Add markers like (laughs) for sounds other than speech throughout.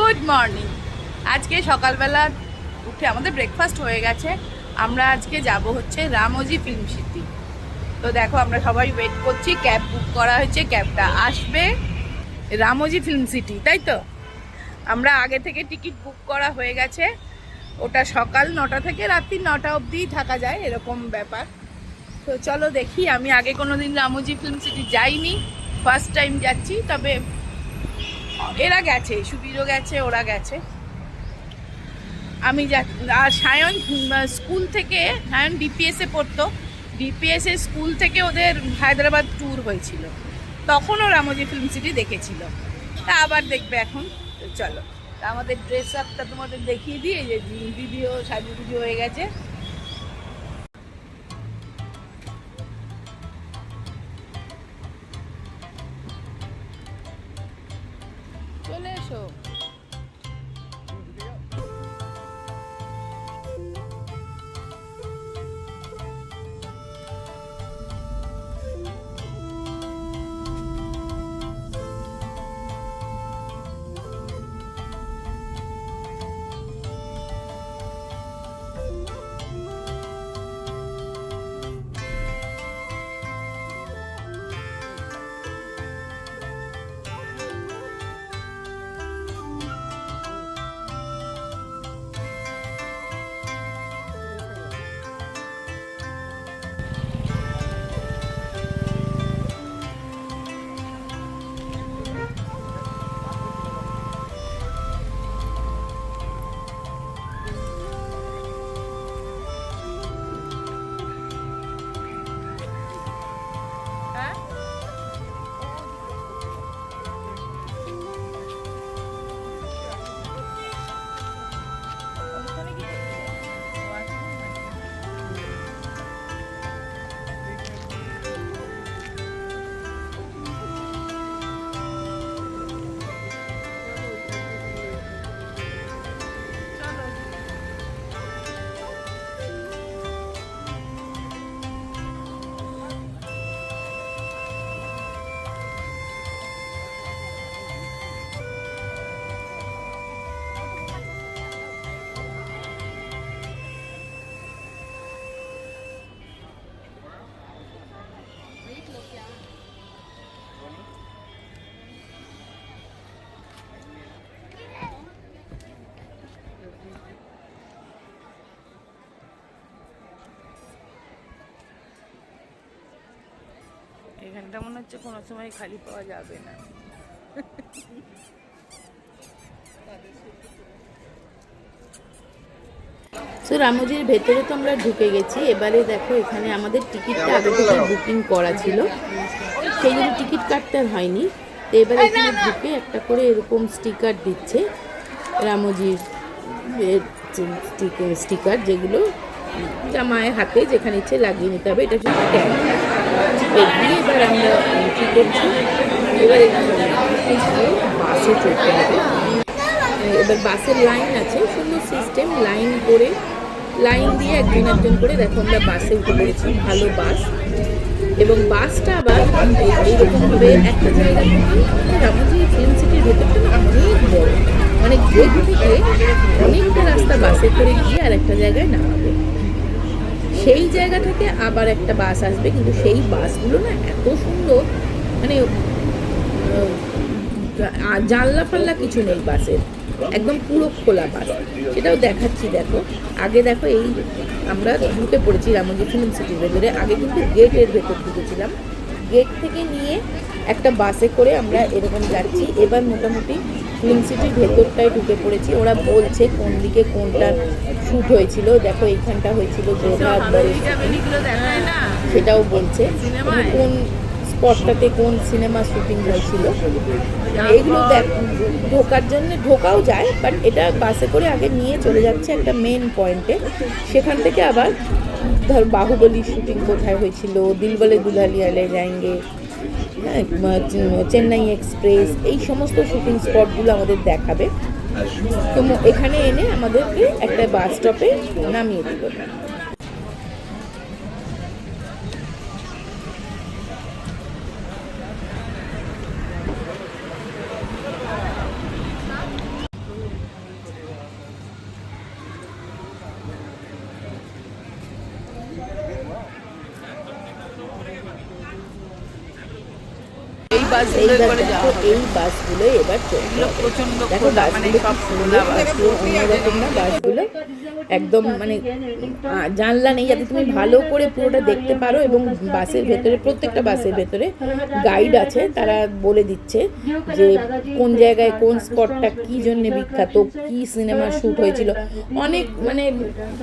Good morning. আজকে সকালবেলা উঠে আমাদের ব্রেকফাস্ট হয়ে গেছে। আমরা আজকে যাব হচ্ছে রামজি ফিল্ম সিটি তো দেখো, আমরা সবাই ওয়েট করছি ক্যাব বুক করা হয়েছে ক্যাবটা আসবে রামজি ফিল্ম সিটি তাই তো? আমরা আগে থেকে টিকিট বুক করা হয়ে গেছে। ওটা সকাল নটা থেকে রাত্রি নটা অবধিই থাকা যায়, এরকম ব্যাপার। তো চলো দেখি, আমি আগে কোনো দিন রামোজি ফিল্ম সিটি যাইনি ফার্স্ট টাইম যাচ্ছি, তবে এরা গেছে, সুবীরও গেছে, ওরা গেছে। আমি যা আর সায়ন স্কুল থেকে, সায়ন ডিপিএসে পড়তো। ডিপিএসের স্কুল থেকে ওদের হায়দ্রাবাদ ট্যুর হয়েছিল। তখনও রামোজি ফিল্ম সিটি দেখেছিল। তা আবার দেখবে এখন। চলো। আমাদের ড্রেস আপটা তোমাদের দেখিয়ে দিই যে দিদিও, সাজু দিদি হয়ে গেছে। এখানটা মনে হচ্ছে কোনো সময় খালি পাওয়া যাবে না। সো রামোজির ভেতরে তো আমরা ঢুকে গেছি। এবারে দেখো এখানে আমাদের টিকিটটা আগে থেকে বুকিং করা ছিল। সেই জন্য টিকিট কাটতে আর হয়নি। তো এবারে এখানে ঢুকে একটা করে এরকম স্টিকার দিচ্ছে রামোজির স্টিকার যেগুলো জামায় হাতে যেখানে ইচ্ছে লাগিয়ে নিতে হবে। এটা হচ্ছে স্ট্যাম্প এবার আমরা কী করছি এবার বাসে চড়তে হবে এবার বাসের লাইন আছে সুন্দর সিস্টেম লাইন করে লাইন দিয়ে একজন একজন করে, দেখো আমরা বাসে উঠে পড়েছি, ভালো বাস। এবং বাসটা আবার এই- এইরকমভাবে একটা জায়গা রামজি ফিল্ম সিটির ভেতরটা না অনেক বড়। মানে গেট থেকে অনেকটা রাস্তা বাসে করে গিয়ে আর একটা জায়গায় নামাবে। সেই জায়গা থেকে আবার একটা বাস আসবে, কিন্তু সেই বাসগুলো না এত সুন্দর মানে জানলা ফাল্লা কিছু নেই বাসের, একদম পুরো খোলা বাস। সেটাও দেখাচ্ছি, দেখো। আগে দেখো এই আমরা ঢুকে পড়েছি রামজি ফিল্ম সিটির ভেতরে, আগে কিন্তু গেটের ভেতর ঢুকেছিলাম। গেট থেকে নিয়ে একটা বাসে করে আমরা এরকম যাচ্ছি। এবার মোটামুটি ফিল্ম সিটির ভেতরটায় ঢুকে পড়েছি। ওরা বলছে কোন দিকে কোনটা শ্যুট হয়েছিল। দেখো এইখানটা হয়েছিল সেটাও বলছে। কোন স্পটটাতে কোন সিনেমা শুটিং হয়েছিল। এইগুলো দেখ ঢোকার জন্য ঢোকাও যায় বাট এটা বাসে করে আগে নিয়ে চলে যাচ্ছে একটা মেন পয়েন্টে সেখান থেকে আবার ধর বাহুবলী শুটিং কোথায় হয়েছিল? দিলবলে দুলালিয়া লে যাएंगे হ্যাঁ চেন্নাই এক্সপ্রেস এই সমস্ত শুটিং স্পটগুলো আমাদের দেখাবে। তো এখানে এনে আমাদেরকে একটা বাস স্টপে নামিয়ে দিল বাসগুলো এইবার দেখো এই বাসগুলো এবার চলবে প্রচণ্ড দেখো বাসগুলো খুব সুন্দর বাস। অন্যরকম না বাসগুলো? একদম মানে জানলা নেই যাতে তুমি ভালো করে পুরোটা দেখতে পারো এবং বাসের ভেতরে, প্রত্যেকটা বাসের ভেতরে গাইড আছে, তারা বলে দিচ্ছে যে কোন জায়গায় কোন স্পটটা কি জন্য বিখ্যাত, কি সিনেমা শ্যুট হয়েছিল। অনেক মানে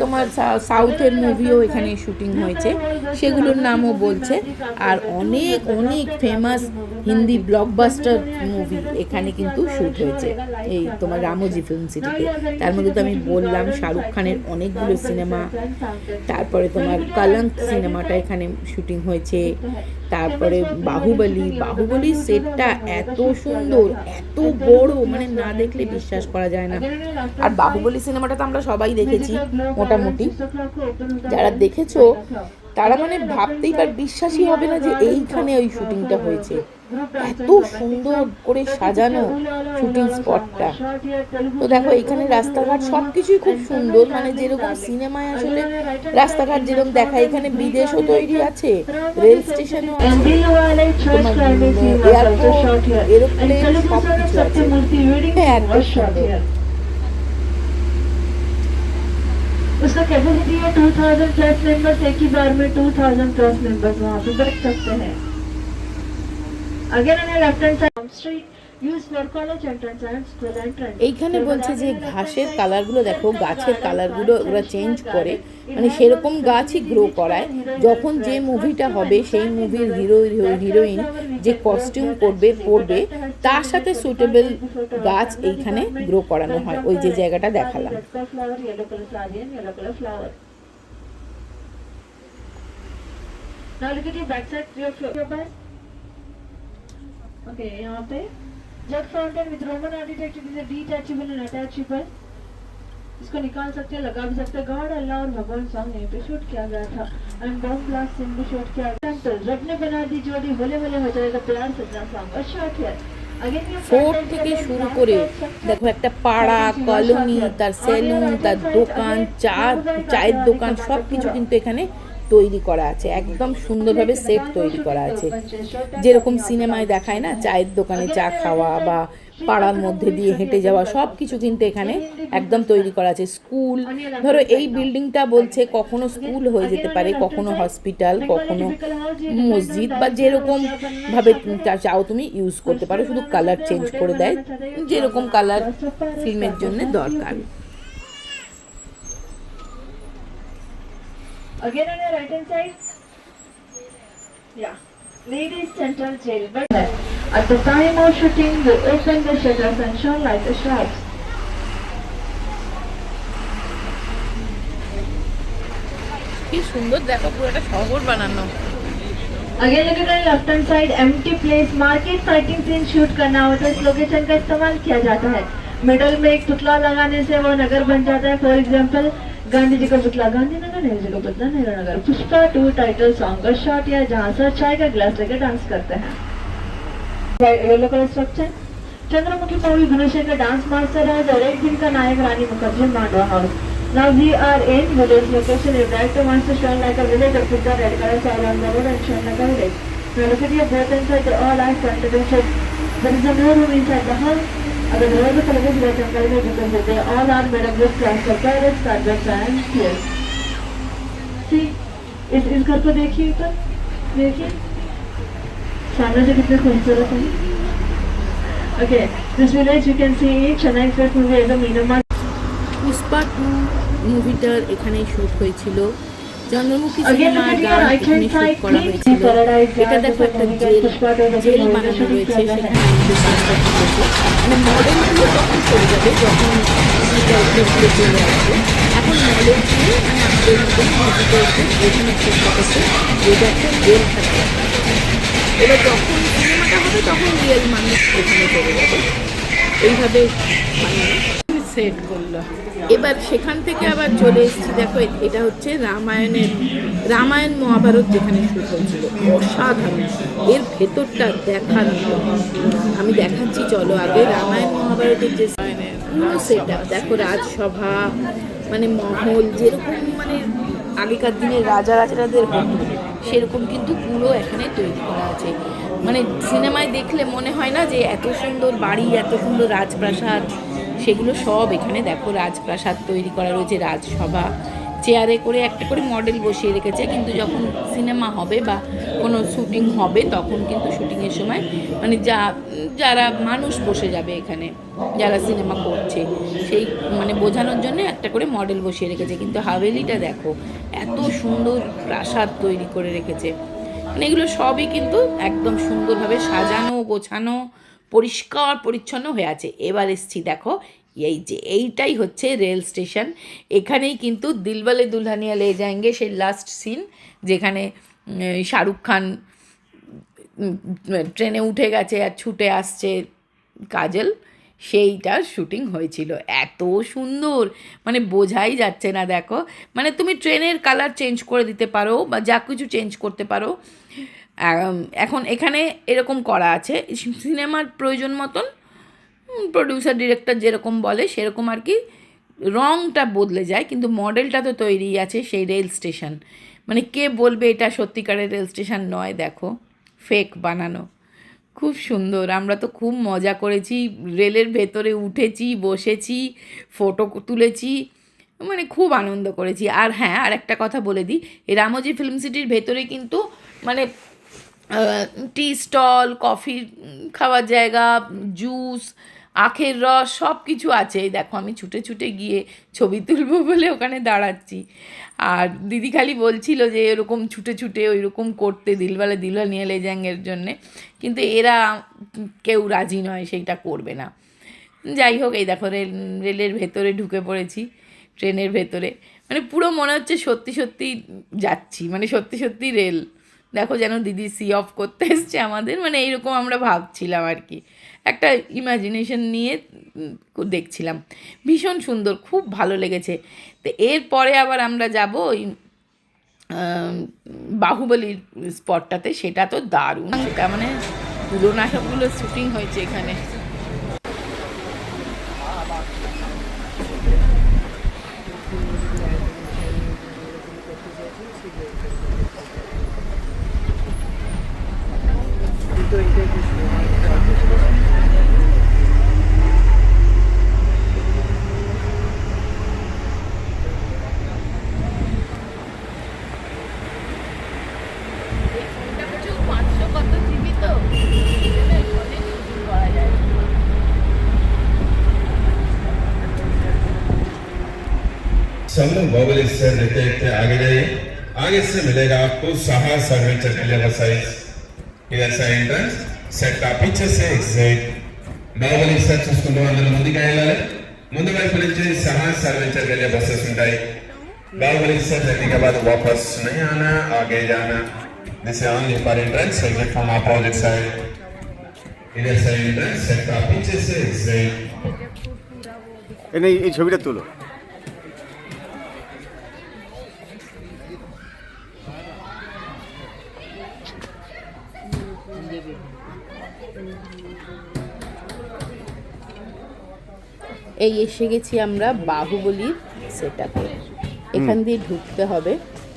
তোমার সাউথের মুভিও এখানে শুটিং হয়েছে, সেগুলোর নামও বলছে। আর অনেক অনেক ফেমাস হিন্দি ব্লকবাস্টার মুভি এখানে কিন্তু শ্যুট হয়েছে, এই তোমার রামোজি ফিল্ম সিটিতে তার মধ্যে তো আমি বললাম, শাহরুখ খানের অনেকগুলো সিনেমা, তারপরে তোমার কালাঙ্ক সিনেমাটা এখানে শুটিং হয়েছে, তারপরে বাহুবলি বাহুবলি সেটটা এত সুন্দর, এত বড় মানে না দেখলে বিশ্বাস করা যায় না। আর বাহুবলি সিনেমাটা তো আমরা সবাই দেখেছি, মোটামুটি। যারা দেখেছ তারা মানে ভাবতেই পার বিশ্বাসই হবে না যে এইখানে ওই শুটিংটা হয়েছে। এত সুন্দর করে সাজানো শুটিং স্পটটা তো দেখো এখানে রাস্তাঘাট সব কিছুই খুব সুন্দর মানে যেরকম সিনেমায় আসলে রাস্তাঘাট যেরকম দেখা এখানে বিদেশও তৈরি আছে রেল স্টেশনও আছে our church তোমার, climbing उसका कैपेसिटी है 2000 प्लस मेंबर्स एक ही बार में 2000 प्लस मेंबर्स वहाँ पे बैठ सकते हैं। अगर हमें left hand side side street used for college entrance and school entrance এইখানে বলছে যে ঘাসের কালারগুলো দেখো গাছের কালারগুলো ওরা চেঞ্জ করে মানে সেরকম গাছই গ্রো করায় যখন যে মুভিটা হবে সেই মুভির হিরো হিরোইন যে কস্টিউম করবে পরবে তার সাথে সুটেবল গাছ এইখানে গ্রো করানো হয় ওই যে জায়গাটা দেখালাম Red color flower, yellow color saree and yellow color flower. Now look at your back side, your floor. Your back. Okay, यहाँ पे jet fountain with Roman architecture is detachable and attachable इसको निकाल सकते हैं लगा भी सकते हैं गॉड अल्लाह और भगवान सॉन्ग यहीं पे शूट किया गया था एंड बॉम्ब ब्लास्ट सीन भी शूट किया गया टेंपल रब ने बना दी जोड़ी होले होले हो जाएगा प्यार सजना सॉन्ग और शॉट है अगेन ये ফোর্ট থেকে শুরু করে দেখো একটা পাড়া কলোনি তার সেলুন তার দোকান চা চায়ের দোকান সব কিছু কিন্তু এখানে তৈরি করা আছে, একদম সুন্দরভাবে সেট তৈরি করা আছে। যেরকম সিনেমায় দেখায় না, চায়ের দোকানে চা খাওয়া বা পাড়ার মধ্যে দিয়ে হেঁটে যাওয়া সব কিছু কিন্তু এখানে একদম তৈরি করা আছে। স্কুল, ধরো এই বিল্ডিংটা বলছে কখনো স্কুল হয়ে যেতে পারে, কখনো হসপিটাল, কখনো মসজিদ বা যেরকম ভাবে চা- চাও তুমি ইউজ করতে পারো, শুধু কালার চেঞ্জ করে দেয়, যেরকম কালার ফিল্মের জন্য দরকার। Again on your right hand side. Yeah. Ladies Central Jail. But at the time of shooting, they opened the shutters and shone like the sharks. কি সুন্দর দেখো পুরো একটা শহর বানানো Again look at the left hand side, empty place, market fighting scene shoot करना हो तो इस लोकेशन का इस्तेमाल किया जाता है मिडल में एक पुतला लगाने से वो नगर बन जाता है फॉर एग्जाम्पल गांधी जी का पुतला गांधी नगर नेहरू जी का पुतला Nehru Nagar Pushpa two title song का शॉट या जहाँ सर चाय का गिलास लेकर डांस करते हैं yellow colour structure Chandramukhi movie Bhubaneswar dance master है और एक दिन का Nayak Rani Mukherjee Mandwa house Now we are in village location. If director wants to show like a village, or put the red color sign on the road and show like a village. Now look at your both inside, they all are contradiction. There is a no room inside the house. अगर घर में colour में जंगल में because they all are made of wood, plaster, carrots, carpets and stairs. See, इस इस घर को देखिए ऊपर देखिए सामने से कितने खूबसूरत है Okay, this village you can see Chennai Express movie as a Myanmar Pushpa two মুভিটার এখানে শুট হয়েছিল চন্দ্রমুখী সিনেমার look at your গান এখানে শুট করা হয়েছিল এটা দেখো একটা জেল জেল বানানো রয়েছে সেখানে আমাদের কাজটা করেছে মানে মডেলগুলো তখন চলে যাবে যখন মুভিটা চলে আসবে এখন মডেল দিয়ে মানে আমাদের মতন বোঝানোর চেষ্টা করছে যেটা একটা জেল থাকে এবার যখন সিনেমাটা হবে তখন রিয়েল মানুষ ওখানে চলে যাবে। এইভাবে মানে সেট করল। এবার সেখান থেকে আবার চলে এসেছি, দেখো, এটা হচ্ছে রামায়ণের, রামায়ণ মহাভারত যেখানে শুট হয়েছিল। অসাধারণ। এর ভেতরটা দেখার আমি দেখাচ্ছি, চলো আগে রামায়ণ মহাভারতের যে পুরো সেটা দেখো, রাজসভা মানে মহল, যেরকম মানে আগেকার দিনের রাজা রাজাদের সেরকম কিন্তু পুরো এখানে তৈরি করা আছে। মানে সিনেমায় দেখলে মনে হয় না যে এত সুন্দর বাড়ি, এত সুন্দর রাজপ্রাসাদ সেগুলো সব এখানে দেখো, রাজপ্রাসাদ তৈরি করা রয়েছে, রাজসভা। চেয়ারে করে একটা করে মডেল বসিয়ে রেখেছে, কিন্তু যখন সিনেমা হবে বা কোনো শুটিং হবে, তখন কিন্তু শুটিংয়ের সময় মানে যা, যারা মানুষ বসে যাবে এখানে, যারা সিনেমা করছে, সেই মানে বোঝানোর জন্য একটা করে মডেল বসিয়ে রেখেছে। কিন্তু হাভেলিটা দেখো, এত সুন্দর প্রাসাদ তৈরি করে রেখেছে। মানে এগুলো সবই কিন্তু একদম সুন্দরভাবে সাজানো, গোছানো পরিষ্কার, পরিচ্ছন্ন হয়ে আছে। এবার এসছি, দেখো, এই যে এইটাই হচ্ছে রেল স্টেশন। এখানেই কিন্তু দিলবালে দুলহানিয়া লে যায়েঙ্গে সেই লাস্ট সিন যেখানে শাহরুখ খান ট্রেনে উঠে গেছে আর ছুটে আসছে কাজল। সেইটার শুটিং হয়েছিল। এত সুন্দর! মানে বোঝাই যাচ্ছে না, দেখো। মানে তুমি ট্রেনের কালার চেঞ্জ করে দিতে পারো বা যা কিছু চেঞ্জ করতে পারো এখন এখানে এরকম করা আছে। সিনেমার প্রয়োজন মতন প্রডিউসার ডিরেক্টর যেরকম বলে, সেরকম আর কি রংটা বদলে যায়, কিন্তু মডেলটা তো তৈরি আছে সেই রেল স্টেশন মানে কে বলবে এটা সত্যিকারের রেল স্টেশন নয়, দেখো। ফেক বানানো। খুব সুন্দর। আমরা তো খুব মজা করেছি রেলের ভেতরে উঠেছি, বসেছি ফটো তুলেছি মানে খুব আনন্দ করেছি। আর হ্যাঁ আর একটা কথা বলে দিই, রামোজি ফিল্ম সিটির ভেতরে কিন্তু মানে টি স্টল কফি খাওয়ার জায়গা জুস আখের রস সব কিছু আছে। এই দেখো, আমি ছুটে ছুটে গিয়ে ছবি তুলবো বলে ওখানে দাঁড়াচ্ছি। আর দিদি খালি বলছিল যে, এরকম ছুটে ছুটে ওই রকম করতে, দিলওয়ালা দিলওয়া নিয়ে লেজাঙ্গের জন্যে। কিন্তু এরা কেউ রাজি নয়, সেইটা করবে না। যাই হোক, এই দেখো, রেল, রেলের ভেতরে ঢুকে পড়েছি, ট্রেনের ভেতরে। মানে পুরো মনে হচ্ছে সত্যি সত্যি যাচ্ছি। মানে সত্যি সত্যি রেল। দেখো যেন দিদি সি অফ করতে এসছে আমাদের। মানে এইরকম আমরা ভাবছিলাম আর কি। একটা ইমাজিনেশন নিয়ে দেখছিলাম। ভীষণ সুন্দর, খুব ভালো লেগেছে। তো এরপরে আবার আমরা যাব ওই বাহুবলির স্পটটাতে সেটা তো দারুণ। সেটা মানে তুলনাসবগুলো শ্যুটিং হয়েছে এখানে। मोबाइल इससे देखते देखते आगे जाइए आगे से मिलेगा आपको सहा सर्वेचर मिलेगा साइज़ इधर से एंट्रेंस సెట్ పీచే సే ఎగ్జిట్ బాబులు ఇస్తారు చూసుకుంటూ అందరూ ముందుకు వెళ్ళాలి ముందు వైపు నుంచి సహా సర్వించర్ వెళ్ళే బస్సెస్ ఉంటాయి బాబులు ఇస్తారు జర్నీకాబాద్ వాపస్ నయానా ఆగే జానా this only for entrance exit from opposite side ఇదే సైడ్ ఎంట్రన్స్ సెట్ పీచే సే ఎగ్జిట్ এই ছবিটা তুলো এই এসে গেছি আমরা বাহুবলীর সেটাতে এখান দিয়ে ঢুকতে হবে।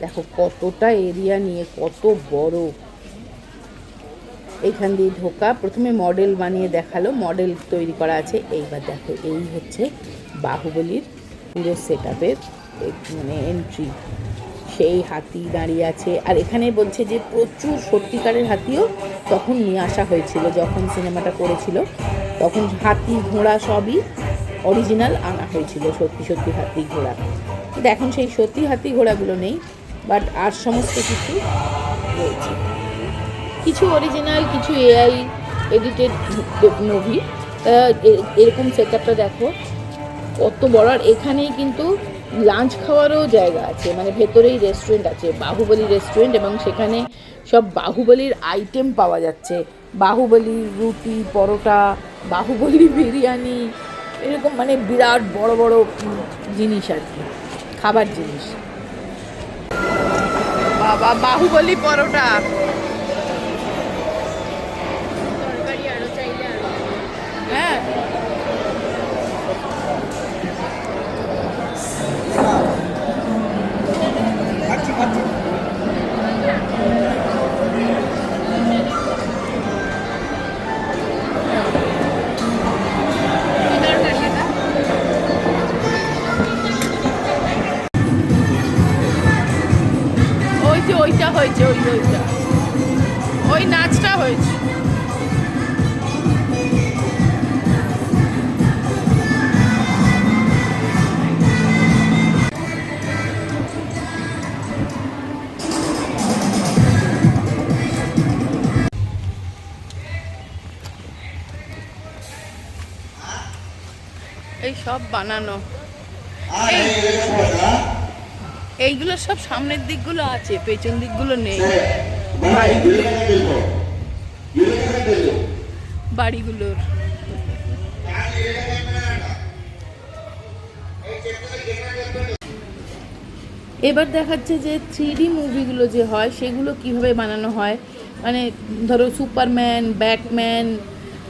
দেখো কতটা এরিয়া নিয়ে কত বড়। এখান দিয়ে ঢোকা প্রথমে মডেল বানিয়ে দেখাল মডেল তৈরি করা আছে। এইবার দেখো এই হচ্ছে বাহুবলীর পুরো সেট আপের মানে এন্ট্রি সেই হাতি দাঁড়িয়ে আছে। আর এখানে বলছে যে প্রচুর সত্যিকারের হাতিও তখন নিয়ে আসা হয়েছিল যখন সিনেমাটা করেছিল। তখন হাতি ঘোড়া সবই অরিজিনাল আনা হয়েছিল সত্যি সত্যি হাতি ঘোড়া। কিন্তু এখন সেই সত্যি হাতি ঘোড়াগুলো নেই বাট আর সমস্ত কিছু রয়েছে। কিছু অরিজিনাল কিছু এআই এডিটেড মুভি এরকম সেট দেখো, কত বড়। আর এখানেই কিন্তু লাঞ্চ খাওয়ারও জায়গা আছে মানে ভেতরেই রেস্টুরেন্ট আছে, বাহুবলী রেস্টুরেন্ট এবং সেখানে সব বাহুবলীর আইটেম পাওয়া যাচ্ছে। বাহুবলীর রুটি, পরোটা, বাহুবলী (laughs) বিরিয়ানি এরকম মানে বিরাট বড় বড় জিনিস আর কি খাবার জিনিস। বাবা বাহুবলী পরোটা। সব বানানো। এইগুলো সব সামনের দিকগুলো আছে পেছন দিকগুলো নেই। বাড়িগুলোর। এবার দেখাচ্ছে যে থ্রি মুভিগুলো যে হয় সেগুলো কীভাবে বানানো হয়? মানে ধরো সুপারম্যান ব্যাটম্যান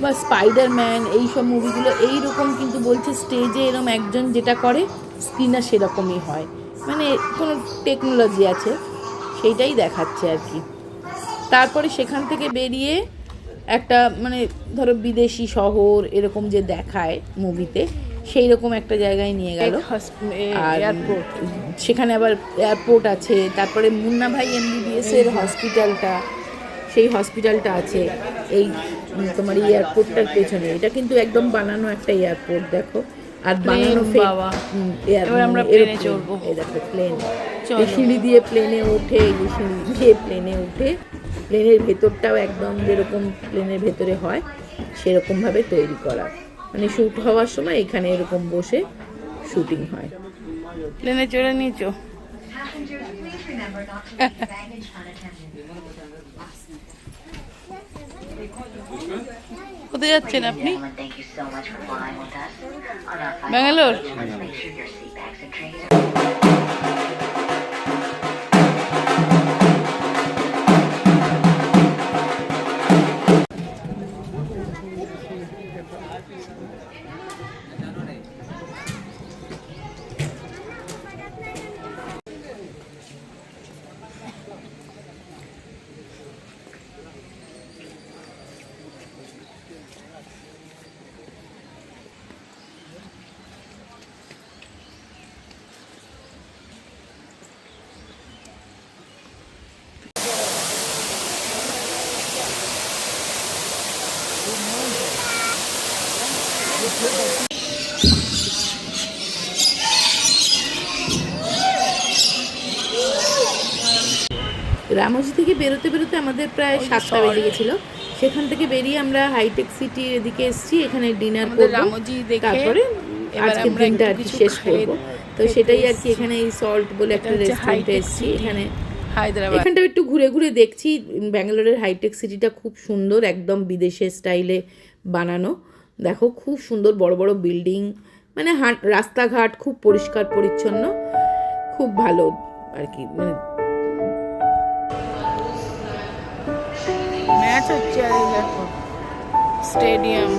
বা স্পাইডারম্যান এই সব মুভিগুলো এইরকম কিন্তু বলছে স্টেজে এরকম একজন যেটা করে স্ক্রিনার সেরকমই হয়। মানে কোনো টেকনোলজি আছে সেইটাই দেখাচ্ছে আর কি। তারপরে সেখান থেকে বেরিয়ে একটা মানে ধরো বিদেশি শহর এরকম যে দেখায় মুভিতে সেই রকম একটা জায়গায় নিয়ে গেল। আর সেখানে আবার এয়ারপোর্ট আছে তারপরে মুন্না ভাই এমবিবিএস এর হসপিটালটা সেই হসপিটালটা আছে এই তোমার এয়ারপোর্টটার পেছনে। এটা কিন্তু একদম বানানো একটা এয়ারপোর্ট দেখো। আর বানানো Plane বাবা। এবার আমরা plane এ চড়বো। এই দেখো প্লেন। সিঁড়ি দিয়ে প্লেনে ওঠে এই সিঁড়ি দিয়ে প্লেনে উঠে প্লেনের ভেতরটাও একদম যেরকম প্লেনের ভেতরে হয় সেরকমভাবে তৈরি করা। মানে শ্যুট হওয়ার সময় এখানে এরকম বসে শুটিং হয়। প্লেনে চড়ে নিয়েছো? কোথায় যাচ্ছেন আপনি? Gentlemen, রামোজি থেকে বেরোতে বেরোতে আমাদের প্রায় সাতটা বেজে গেছিল। সেখান থেকে বেরিয়ে আমরা হাইটেক সিটির এদিকে এসেছি। এখানে ডিনার করব। তারপরে আমরা দিনটা আর কি শেষ করব। তো সেটাই আর কি এখানে এই সল্ট বলে একটা রেস্টুরেন্টে এসেছি। এখানে হায়দ্রাবাদ। এখানটা একটু ঘুরে ঘুরে দেখছি ব্যাঙ্গালোরের হাইটেক সিটিটা খুব সুন্দর একদম বিদেশের স্টাইলে বানানো। দেখো খুব সুন্দর বড় বড় বিল্ডিং মানে রাস্তাঘাট খুব পরিষ্কার পরিচ্ছন্ন খুব ভালো আর কি মানে ম্যাচ হচ্ছে দেখো স্টেডিয়াম